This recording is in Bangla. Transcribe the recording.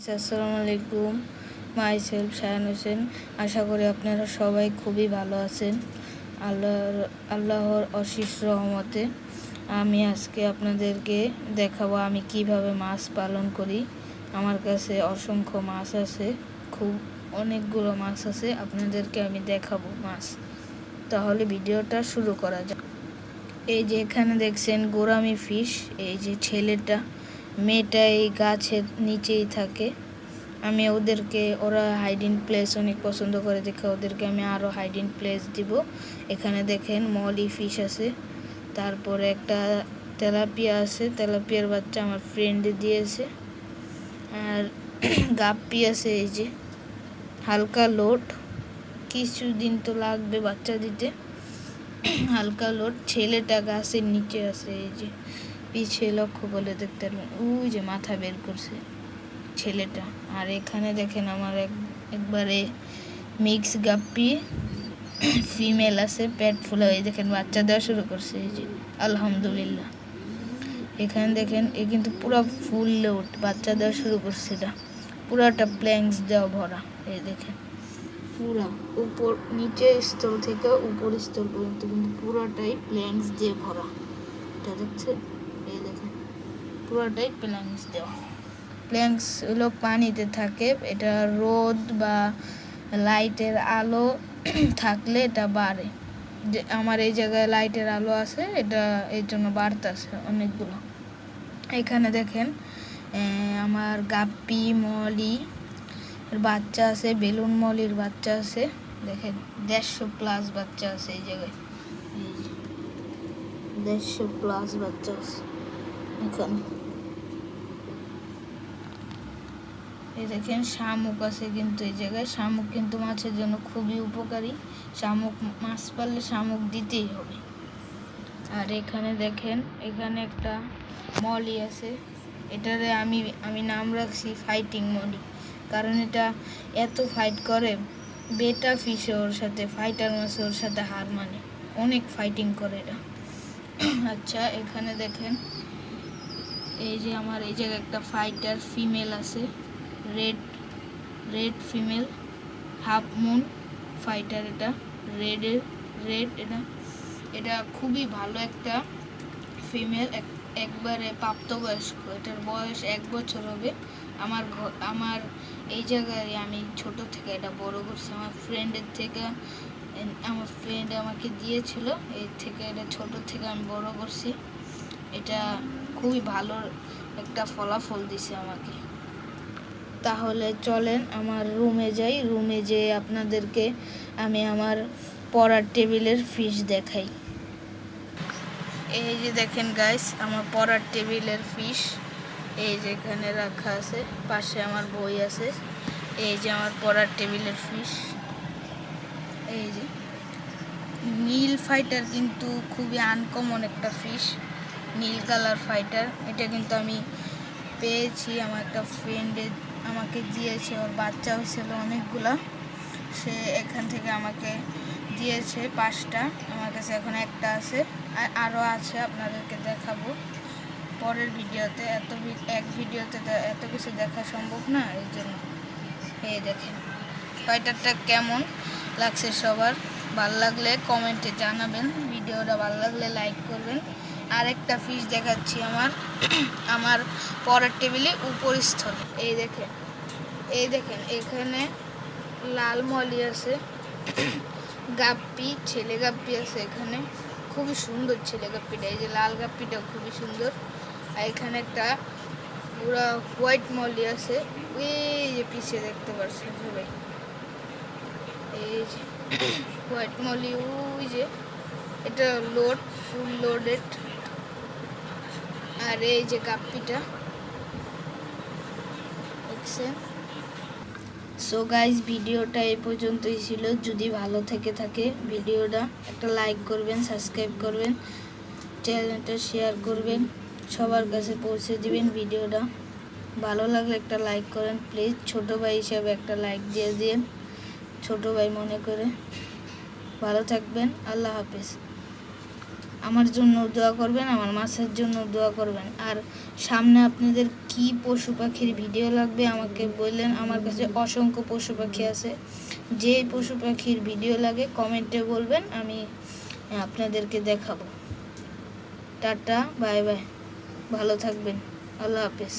আসসালামু আলাইকুম মাই সেলফ শায়ান হোসেন আশা করি আপনারা সবাই খুবই ভালো আছেন। আল্লাহর আল্লাহর অশেষ রহমতে আমি আজকে আপনাদেরকে দেখাবো আমি কীভাবে মাছ পালন করি। আমার কাছে অসংখ্য মাছ আছে, খুব অনেকগুলো মাছ আছে, আপনাদেরকে আমি দেখাবো মাছ। তাহলে ভিডিওটা শুরু করা যাক। এই যে এখানে দেখছেন গোরামি ফিশ, এই যে ছেলেটা। মেয়েটা এই গাছের নিচেই থাকে। আমি ওদেরকে, ওরা হাইডিং প্লেস অনেক পছন্দ করে, দেখে ওদেরকে আমি আরও হাইডিং প্লেস দিব। এখানে দেখেন মলি ফিশ আছে, তারপরে একটা তেলাপিয়া আছে, তেলাপিয়ার বাচ্চা আমার ফ্রেন্ড দিয়েছে। আর গাপ্পি আছে, এই যে হালকা লোড কিছুদিন তো লাগবে বাচ্চা দিতে। হালকা লোড ছেলেটা গাছের নিচে আছে, এই যে পিছে লক্ষ্য করলে দেখতে পারবেন ওই যে মাথা বের করছে ছেলেটা। আর এখানে দেখেন আমার এক, একবারে মিক্স গাপ্পি ফিমেল আছে, পেট ফুলা এই দেখেন বাচ্চা দেওয়া শুরু করছে, এই যে, আলহামদুলিল্লাহ। এখানে দেখেন, এ কিন্তু পুরো ফুল লোড বাচ্চা দেওয়া শুরু করছে এটা। পুরাটা প্ল্যাঙ্কস দেওয়া ভরা, এই দেখেন। পুরা উপর, নিচে স্তর থেকে উপর স্তর পর্যন্ত কিন্তু পুরাটাই প্ল্যাঙ্কস দিয়ে ভরা। এটা দেখেন পুরোটাই প্ল্যাঙ্কস দেওয়া। প্ল্যাঙ্কস হলো পানিতে থাকে, এটা রোদ বা লাইটের আলো থাকলে এটা বাড়ে। যে আমার এই জায়গায় লাইটের আলো আছে, এটা এর জন্য বাড়তেছে অনেকগুলো। এখানে দেখেন আমার গাপ্পি মলি বাচ্চা আছে, বেলুন মলির বাচ্চা আছে। দেখেন, দেড়শো প্লাস বাচ্চা আছে এই জায়গায়। দেড়শো প্লাস বাচ্চা আছে এখানে। এই দেখেন শামুক আছে কিন্তু এই জায়গায়। শামুক কিন্তু মাছের জন্য খুবই উপকারী। শামুক, মাছ পারলে শামুক দিতেই হবে। আর এখানে দেখেন, এখানে একটা মলি আছে। এটারে আমি আমি নাম রাখছি ফাইটিং মলি। কারণ এটা এত ফাইট করে বেটা ফিশে ওর সাথে ফাইটার মাছে ওর সাথে হার মানে। অনেক ফাইটিং করে এটা আচ্ছা এখানে দেখেন, এই যে আমার এই জায়গায় একটা ফাইটার ফিমেল আছে। Red red female, half moon fighter এটা রেডের রেড এটা এটা খুবই ভালো একটা ফিমেল একবারে প্রাপ্তবয়স্ক, এটার বয়স এক বছর হবে। আমার আমার এই জায়গায় আমি ছোট থেকে এটা বড় করছি, আমার ফ্রেন্ডের থেকে, আমার ফ্রেন্ড আমাকে দিয়েছিল, এর থেকে এটা ছোট থেকে আমি বড় করছি। এটা খুবই ভালো একটা ফলাফল দিছে আমাকে। তাহলে চলেন আমার রুমে যাই। রুমে যেয়ে আপনাদেরকে আমি আমার পড়ার টেবিলের ফিস দেখাই। এই যে দেখেন গাইস আমার পড়ার টেবিলের ফিস এই যে এখানে রাখা আছে, পাশে আমার বই আছে। এই যে আমার পড়ার টেবিলের ফিস এই যে। নীল ফাইটার কিন্তু খুবই আনকমন একটা ফিশ নীল কালার ফাইটার এটা কিন্তু আমি পেয়েছি। আমার একটা ফ্রেন্ডে আমাকে দিয়েছে, ওর বাচ্চা হয়েছিল অনেকগুলো। সে এখান থেকে আমাকে দিয়েছে পাঁচটা। আমার কাছে এখন একটা আছে। আর আরও আছে, আপনাদেরকে দেখাবো। পরের ভিডিওতে এত এক ভিডিওতে এত কিছু দেখা সম্ভব না, এই জন্য। এই দেখেন ফাইটারটা কেমন লাগছে সবার? ভালো লাগলে কমেন্টে জানাবেন। ভিডিওটা ভালো লাগলে লাইক করবেন। আরেকটা ফিশ দেখাচ্ছি আমার। আমার পরের টেবিলে উপরস্থলে। এই দেখেন এই দেখেন, এখানে লাল মলি আছে। গাপ্পি, ছেলে গাপ্পি আছে এখানে। খুবই সুন্দর ছেলে গাপ্পিটা, এই যে লাল গাপ্পিটাও খুবই সুন্দর। আর এখানে একটা পুরো হোয়াইট মলি আছে। এই যে পিছিয়ে দেখতে পাচ্ছেন সবাই। এই যে হোয়াইট মলি, ওই যে এটা লোড ফুল লোডেড আর এই যে দেখছেন সো গাইজ ভিডিওটা এই পর্যন্তই ছিল। যদি ভালো থেকে থাকে ভিডিওটা একটা লাইক করবেন সাবস্ক্রাইব করবেন চ্যানেলটা শেয়ার করবেন, সবার কাছে পৌঁছে দিবেন ভিডিওটা। ভালো লাগলে একটা লাইক করেন প্লিজ ছোট ভাই হিসাবে একটা লাইক দিয়ে দিন, ছোট ভাই মনে করে। ভালো থাকবেন, আল্লাহ হাফিজ। আমার জন্য দোয়া করবেন, আমার মাছের জন্য দোয়া করবেন। আর সামনে আপনাদের কি পশু পাখির ভিডিও লাগবে আমাকে বললেন, আমার কাছে অসংখ্য পশু পাখি আছে। যে পশু পাখির ভিডিও লাগে কমেন্টে বলবেন, আমি আপনাদেরকে দেখাবো। টাটা, বাই বাই, ভালো থাকবেন, আল্লাহ হাফেজ।